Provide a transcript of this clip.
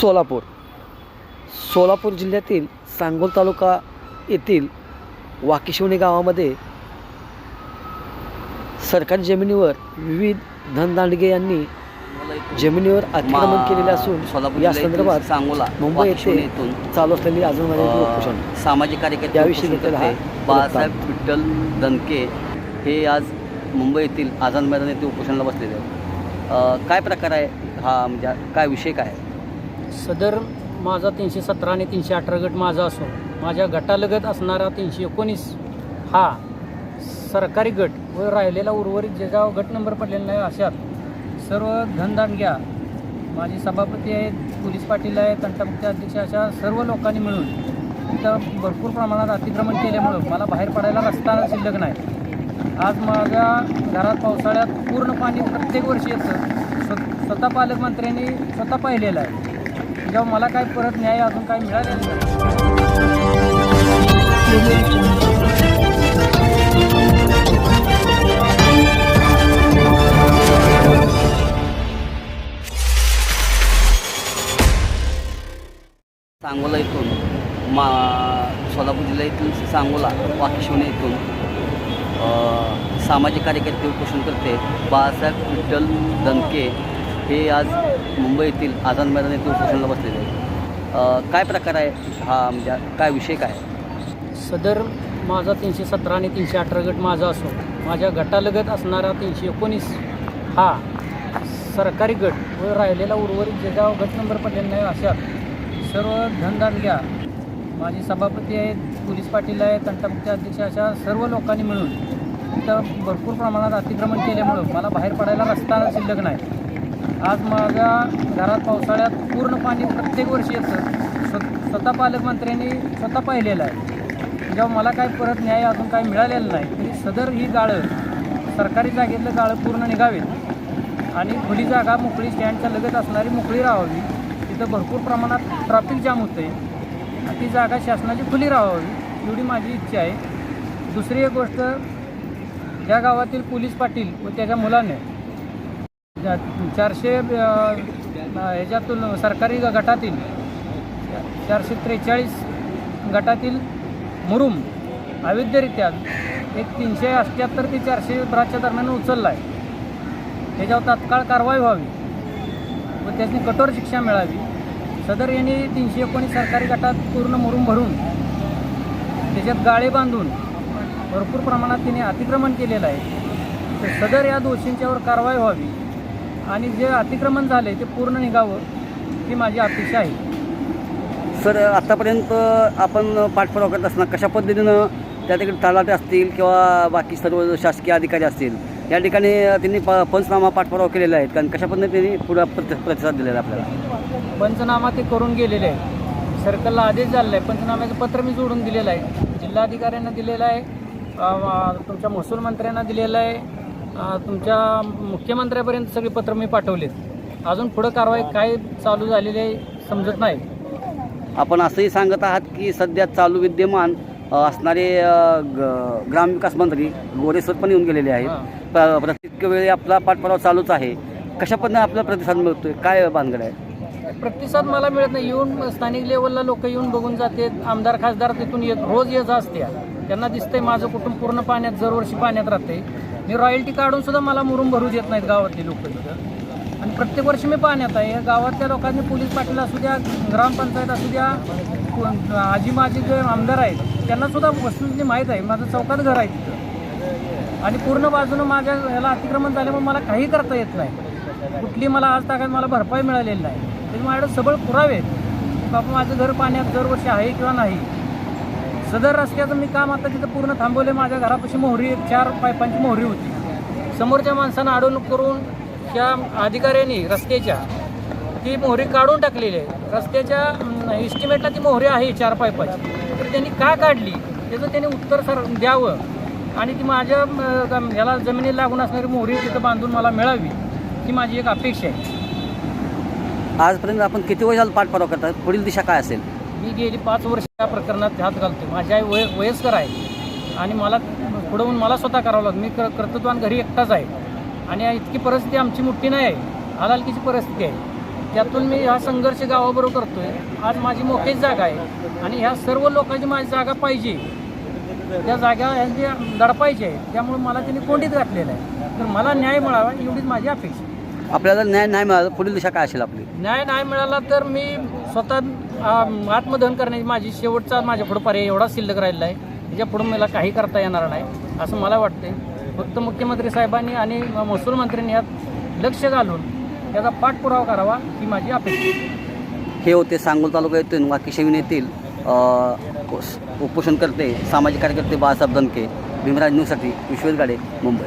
सोलापूर सोलापूर जिल्ह्यातील सांगोल तालुका येथील वाकिशिवणी गावामध्ये सरकारी जमिनीवर विविध धनदांडगे यांनी जमिनीवर अतिक्रमण केलेले असून सोलापूर या संदर्भात सांगोला मुंबई येथे येथून चालू असलेली अजून सामाजिक कार्यकर्ते याविषयी. बाळासाहेब विठ्ठल दणके हे आज मुंबई येथील आझाद मैदान येथे उपोषणाला बसलेले काय प्रकार आहे हा म्हणजे काय विषय काय आहे? सदर माझा तीनशे सतरा आणि तीनशे अठरा गट माझा असून माझ्या गटालगत असणारा तीनशे एकोणीस हा सरकारी गट व राहिलेला उर्वरित ज्याचा गट नंबर पडलेला नाही अशात सर्व धनदांडग्या माझे सभापती आहेत पोलीस पाटील आहेत तंटामुक्त अध्यक्ष अशा सर्व लोकांनी मिळून तिथं भरपूर प्रमाणात अतिक्रमण केल्यामुळं मला बाहेर पडायला रस्ता शिल्लक नाही. आज माझ्या घरात पावसाळ्यात पूर्ण पाणी प्रत्येक वर्षी येतं. स्वतः पालकमंत्र्यांनी स्वतः पाहिलेलं आहे. जेव्हा मला काय परत न्याय अजून काय मिळालेलं नाही. सांगोला इथून मा सोलापूर जिल्हा इथून सांगोला वाकिशिवणी इथून सामाजिक कार्यकर्ते उपोषण करते बाळासाहेब विठ्ठल दणके हे आज मुंबईतील आझाद मैदान येथील उपोषणाला बसलेले आहेत. काय प्रकार आहे? हा म्हणजे काय विषय काय? सदर माझा तीनशे सतरा आणि तीनशे अठरा गट माझा असो माझ्या गटालगत असणारा तीनशे एकोणीस हा सरकारी गट व राहिलेला उर्वरित जेगाव गट नंबर पडलेला नाही अशा सर्व धनदांडग्या माझे सभापती आहेत पोलीस पाटील आहेत तंटामुक्ती अध्यक्ष अशा सर्व लोकांनी मिळून तिथं भरपूर प्रमाणात अतिक्रमण केल्यामुळं मला बाहेर पडायला रस्ता शिल्लक नाही. आज माझ्या घरात पावसाळ्यात पूर्ण पाणी प्रत्येक वर्षी येतं. स्व स्वतः पालकमंत्र्यांनी स्वतः पाहिलेलं आहे. जेव्हा मला काय परत न्याय अजून काय मिळालेलं नाही तरी सदर ही गाळं सरकारी जागेतलं गाळं पूर्ण निघावीत. आणि खुली जागा मोकळी स्टँडच्या लगत असणारी मोकळी राहावी. तिथं भरपूर प्रमाणात ट्रॅफिक जाम होतं आहे ती जागा शासनाची खुली राहावी एवढी माझी इच्छा आहे. दुसरी एक गोष्ट ज्या गावातील पोलीस पाटील व त्याच्या मुलाने चारशे ह्याच्यातून सरकारी गटातील चारशे त्रेचाळीस गटातील मुरुम अवैधरित्या एक तीनशे अठ्ठ्याहत्तर ते चारशे ब्राच्या दरम्यान उचलला आहे त्याच्यावर तात्काळ कारवाई व्हावी व त्याची कठोर शिक्षा मिळावी. सदर यांनी तीनशे एकोणीस सरकारी गटात पूर्ण मुरुम भरून त्याच्यात गाळे बांधून भरपूर प्रमाणात तिने अतिक्रमण केलेलं आहे. तर सदर या दोषींच्यावर कारवाई व्हावी. आणि जे अतिक्रमण झाले ते पूर्ण निघावं ही माझी अपेक्षा आहे. सर आत्तापर्यंत आपण पाठपुरावा करत असताना कशा पद्धतीनं त्या ठिकाणी तलाटे असतील किंवा बाकी सर्व शासकीय अधिकारी असतील या ठिकाणी त्यांनी प पंचनामा पाठपुरावा केलेला आहे. कारण कशा पद्धतीने पुढं प्रति प्रतिसाद दिलेला आहे आपल्याला? पंचनामा ते करून गेलेले आहे. सर्कलला आदेश झालेला आहे. पंचनाम्याचं पत्र मी जोडून दिलेलं आहे. जिल्हाधिकाऱ्यांना दिलेलं आहे. तुमच्या महसूल मंत्र्यांना दिलेलं आहे. तुमच्या मुख्यमंत्र्यापर्यंत सगळी पत्र मी पाठवलेत. अजून पुढं कारवाई काय चालू झालेली आहे समजत नाही. आपण असंही सांगत आहात की सध्या चालू विद्यमान अ, असणारे अ, ग- ग्रामविकास मंत्री गोरेसर पण येऊन गेलेले आहेत. प- प्रत्येक वेळी आपला पाठपुरावा चालूच आहे. कशा पद्धतीने आपला प्रतिसाद मिळतोय? काय भानगड आहे? प्रतिसाद मला मिळत नाही. येऊन स्थानिक लेवलला लोक येऊन बघून जाते आमदार खासदार तिथून येत रोज येत असते त्यांना दिसतंय माझं कुटुंब पूर्ण पाण्यात दरवर्षी पाण्यात राहते मी रॉयल्टी काढून सुद्धा मला मुरुम भरू देत नाहीत गावातली लोक तिथं आणि प्रत्येक वर्षी मी पाण्यात आहे. गावातल्या लोकांनी पोलीस पाटील असू द्या ग्रामपंचायत असू द्या आजी माझी जे आमदार आहेत त्यांना सुद्धा वस्तूंची माहीत आहे. माझं चौकात घर आहे तिथं. आणि पूर्ण बाजूनं माझ्या ह्याला अतिक्रमण झाल्यामुळे मला काही करता येत नाही. कुठली मला आज ताकद मला भरपाई मिळालेली नाही. तरी माझ्याकडे सबळ पुरावे आहेत. बाबा माझं घर पाण्यात दरवर्षी आहे किंवा नाही. सदर रस्त्याचं मी काम आता तिथं पूर्ण थांबवले माझ्या घरापाशी मोहरी एक चार पायपांची मोहरी होती. समोरच्या माणसानं अडवणूक करून त्या अधिकाऱ्यांनी रस्त्याच्या ती मोहरी काढून टाकलेली आहे. रस्त्याच्या इस्टिमेटला ती मोहरी आहे चार पायपाची. तर त्यांनी का काढली? त्याचं त्यांनी उत्तर सर द्यावं. आणि ती माझ्या ह्याला जमिनीला लागून असणारी मोहरी तिथं बांधून मला मिळावी ही माझी एक अपेक्षा आहे. आजपर्यंत आपण किती वर्ष झालं पाठपुरावा करतात पुढील दिशा काय असेल? मी गेली पाच वर्ष या प्रकरणात हात घालतो माझी आई वय वयस्कर आहे. आणि मला पुढं मला स्वतः करावं लागतं. मी कर कर्तृत्वान घरी एकटाच आहे. आणि इतकी परिस्थिती आमची मोठी नाही आहे. हालालकीची परिस्थिती आहे. त्यातून मी हा संघर्ष गावाबरोबर करतोय. आज माझी मोठीच जागा आहे. आणि ह्या सर्व लोकांची माझी जागा पाहिजे. त्या जागा ह्यांची दडपायची आहे त्यामुळे मला त्यांनी कोंडीत घातलेलं आहे. तर मला न्याय मिळावा एवढीच माझी अपेक्षा आपल्याला न्याय नाही मिळाला पुढील दिशा काय असेल आपली? न्याय नाही मिळाला तर मी स्वतः आत्मदहन करण्याची माझी शेवटचा माझ्या पुढं पर्याय एवढा शिल्लक राहिलेला आहे त्याच्या पुढं मला काही करता येणार नाही असं मला वाटते फक्त मुख्यमंत्री साहेबांनी आणि महसूल मंत्र्यांनी यात लक्ष घालून त्याचा पाठपुरावा करावा ही माझी अपेक्षा. हे होते सांगोल तालुक्यातून वाकिशेवीन येथील उपोषण करते सामाजिक कार्यकर्ते बाळासाहेब दनके भीमराज न्यूजसाठी विश्वेश गाडे मुंबई.